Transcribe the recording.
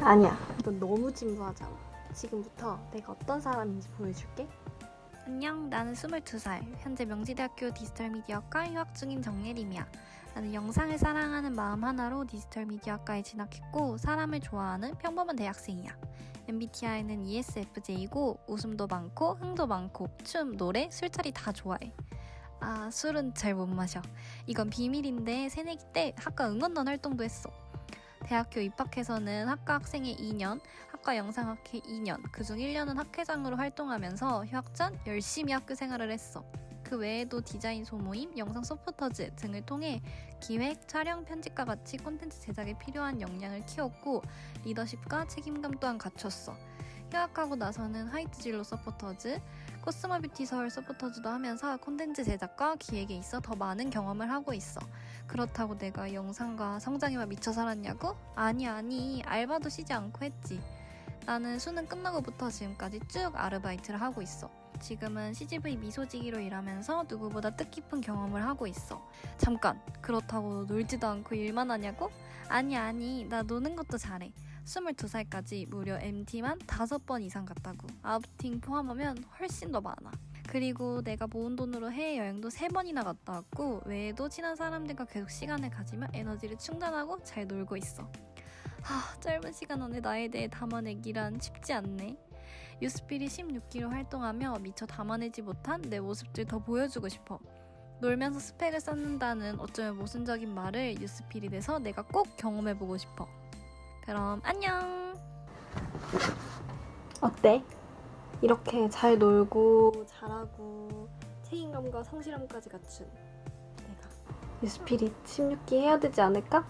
아니야. 넌 너무 진부하잖아. 지금부터 내가 어떤 사람인지 보여줄게. 안녕, 나는 22살, 현재 명지대학교 디지털 미디어과 휴학 중인 정예림이야. 나는 영상을 사랑하는 마음 하나로 디지털 미디어과에 진학했고 사람을 좋아하는 평범한 대학생이야. MBTI는 ESFJ이고 웃음도 많고 흥도 많고 춤, 노래, 술자리 다 좋아해. 아, 술은 잘 못 마셔. 이건 비밀인데 새내기 때 학과 응원단 활동도 했어. 대학교 입학해서는 학과 학생회 2년, 학과 영상학회 2년, 그중 1년은 학회장으로 활동하면서 휴학 전 열심히 학교 생활을 했어. 그 외에도 디자인 소모임, 영상 소프터즈 등을 통해 기획, 촬영, 편집과 같이 콘텐츠 제작에 필요한 역량을 키웠고 리더십과 책임감 또한 갖췄어. 휴학하고 나서는 화이트 진로 서포터즈, 코스모 뷰티 서울 서포터즈도 하면서 콘텐츠 제작과 기획에 있어 더 많은 경험을 하고 있어. 그렇다고 내가 영상과 성장에만 미쳐 살았냐고? 아니 아니 알바도 쉬지 않고 했지. 나는 수능 끝나고부터 지금까지 쭉 아르바이트를 하고 있어. 지금은 CGV 미소지기로 일하면서 누구보다 뜻깊은 경험을 하고 있어. 잠깐, 그렇다고 놀지도 않고 일만 하냐고? 아니, 아니, 나 노는 것도 잘해. 22살까지 무려 MT만 5번 이상 갔다고. 아웃팅 포함하면 훨씬 더 많아. 그리고 내가 모은 돈으로 해외여행도 3번이나 갔다 왔고, 외에도 친한 사람들과 계속 시간을 가지며 에너지를 충전하고 잘 놀고 있어. 하, 짧은 시간 안에 나에 대해 담아내기란 쉽지 않네. 유스필이 16기로 활동하며 미처 담아내지 못한 내 모습들 더 보여주고 싶어. 놀면서 스펙을 쌓는다는 어쩌면 모순적인 말을 유스피릿에서 내가 꼭 경험해보고 싶어. 그럼 안녕! 어때? 이렇게 잘 놀고 잘하고 책임감과 성실함까지 갖춘 내가 유스피릿 16기 해야 되지 않을까?